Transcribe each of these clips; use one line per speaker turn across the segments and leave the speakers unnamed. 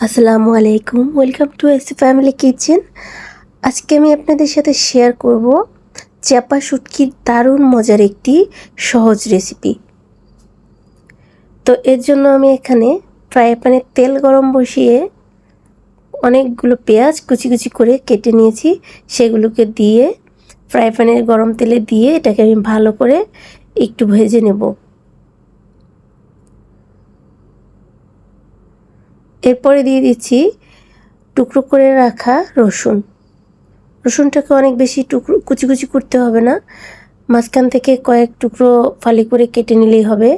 আসসালামু আলাইকুম। Welcome to AC family kitchen আজকে আমি আপনাদের সাথে শেয়ার করব চাপা শুটকির দারুণ মজার একটি সহজ রেসিপি তো এর জন্য আমি এখানে ফ্রাই প্যানে তেল গরম বসিয়ে অনেকগুলো পেঁয়াজ কুচি কুচি করে কেটে নিয়েছি। সেগুলোকে দিয়ে ফ্রাই প্যানের গরম তেলে দিয়ে এটাকে আমি ভালো করে একটু ভেজে নেব। এরপরে দিয়ে দিচ্ছি টুকরো করে রাখা রসুন। রসুনটাকে অনেক বেশি টুকরো, কুচি কুচি করতে হবে না। মাঝখান থেকে কয়েক টুকরো ফালি করে কেটে নিলেই হবে।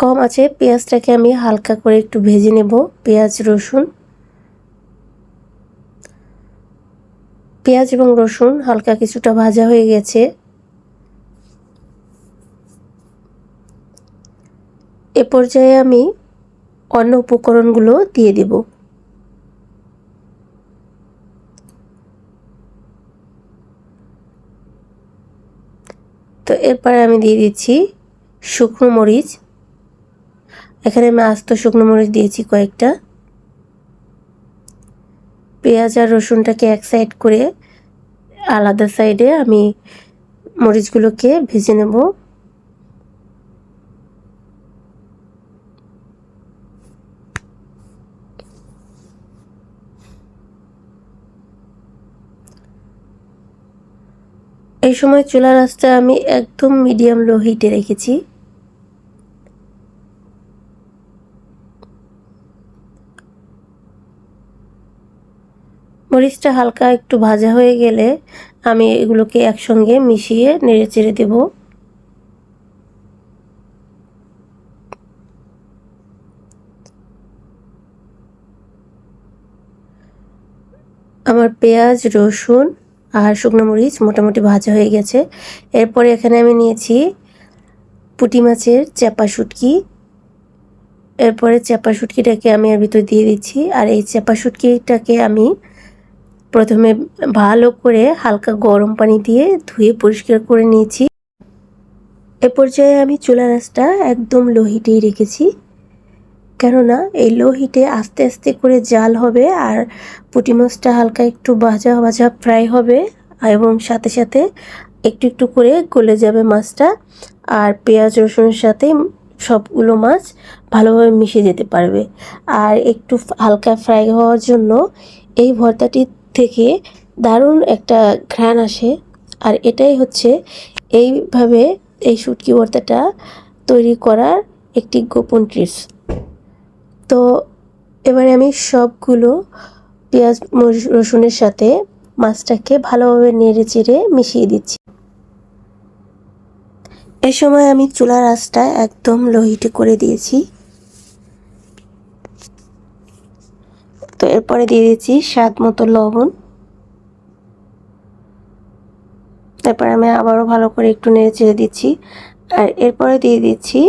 কম আছে, পেঁয়াজটাকে আমি হালকা করে একটু ভেজে নেব, পেঁয়াজ, রসুন। পেঁয়াজ এবং রসুন হালকা কিছুটা ভাজা হয়ে গেছে। এ পর্যায়ে আমি অন্য উপকরণগুলো দিয়ে দেব। তো এরপরে আমি দিয়ে দিচ্ছি শুকনো মরিচ। এখানে আমি আস্ত শুকনো মরিচ দিয়েছি কয়েকটা। পেঁয়াজ আর রসুনটাকে এক সাইড করে আলাদা সাইডে আমি মরিচগুলোকে ভেজে নেব। এই সময় চুলা রাস্তা আমি একদম মিডিয়াম লো হিটে রেখেছি। মরিচটা হালকা একটু ভাজা হয়ে গেলে আমি এগুলোকে একসঙ্গে মিশিয়ে নেড়ে চেড়ে দেব। আমার পেঁয়াজ, রসুন আর শুকনো মরিচ মোটামুটি ভাজা হয়ে গেছে। এরপরে এখানে আমি নিয়েছি পুঁটি মাছের চাপা শুটকি। এরপরে চাপা শুটকিটাকে আমি এর ভিতর দিয়ে দিচ্ছি আর এই চাপা শুটকিটাকে আমি প্রথমে ভালো করে হালকা গরম পানি দিয়ে ধুয়ে পরিষ্কার করে নিয়েছি। এ পর্যায়ে আমি চুলা রাসটা একদম লো হিটেই রেখেছি। কেননা এই লো হিটে আস্তে আস্তে করে জাল হবে আর পুঁটি মাছটা হালকা একটু ভাজা ভাজা ফ্রাই হবে এবং সাথে সাথে একটু একটু করে গলে যাবে মাছটা আর পেঁয়াজ রসুনের সাথে সবগুলো মাছ ভালোভাবে মিশে যেতে পারবে। আর একটু হালকা ফ্রাই হওয়ার জন্য এই ভর্তাটি থেকে দারুণ একটা ঘ্রাণ আসে। আর এটাই হচ্ছে এইভাবে এই শুটকি ভর্তাটা তৈরি করার একটি গোপন টিপস তো এবারে আমি সবগুলো পেঁয়াজ রসুনের সাথে মাছটাকে ভালোভাবে নেড়ে চেড়ে মিশিয়ে দিচ্ছি। এ সময় আমি চুলার আঁচটা একদম লোহিটে করে দিয়েছি। তো এরপরে দিয়ে দিচ্ছি স্বাদ মতো লবণ। তারপরে আমি আবারও ভালো করে একটু নেড়ে চেড়ে দিচ্ছি। আর এরপরে দিয়ে দিচ্ছি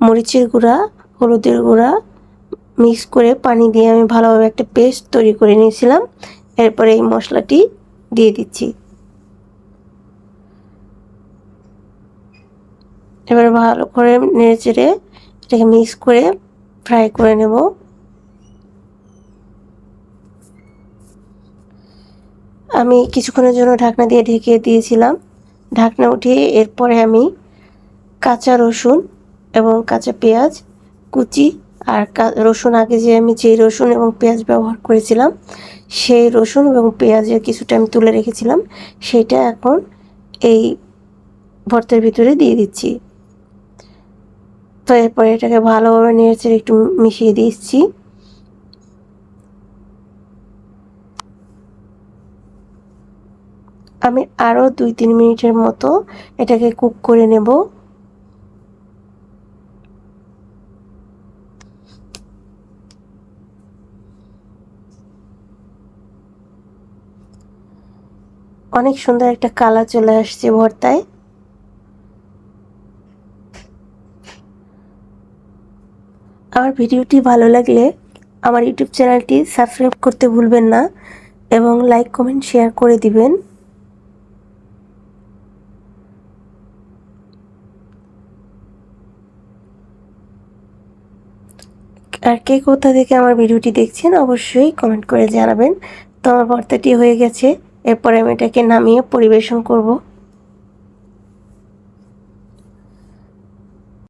মরিচের গুঁড়া হলুদের গুঁড়া মিক্স করে পানি দিয়ে আমি ভালোভাবে একটা পেস্ট তৈরি করে নিয়েছিলাম। এরপরে এই মশলাটি দিয়ে দিচ্ছি। এবার ভালো করে নেড়ে চেড়ে এটাকে মিক্স করে ফ্রাই করে নেব। আমি কিছুক্ষণের জন্য ঢাকনা দিয়ে ঢেকে দিয়েছিলাম। ঢাকনা উঠিয়ে এরপরে আমি কাঁচা রসুন এবং কাঁচা পেঁয়াজ কুচি আর রসুন, আগে যে আমি যে রসুন এবং পেঁয়াজ ব্যবহার করেছিলাম, সেই রসুন এবং পেঁয়াজের কিছুটা আমি তুলে রেখেছিলাম, সেটা এখন এই ভর্তার ভিতরে দিয়ে দিচ্ছি। তো এরপরে এটাকে ভালোভাবে নেড়ে একটু মিশিয়ে দিচ্ছি। আমি আরও দুই তিন মিনিটের মতো এটাকে কুক করে নেব। অনেক সুন্দর একটা কালা চলে আসছে ভর্তায়। আমার ভিডিওটি ভালো লাগলে আমার ইউটিউব চ্যানেলটি সাবস্ক্রাইব করতে ভুলবেন না এবং লাইক, কমেন্ট, শেয়ার করে দিবেন। আর কে কোথা থেকে আমার ভিডিওটি দেখছেন অবশ্যই কমেন্ট করে জানাবেন। তো আমার ভর্তাটি হয়ে গেছে। এরপরে আমি এটাকে নামিয়ে পরিবেশন করব।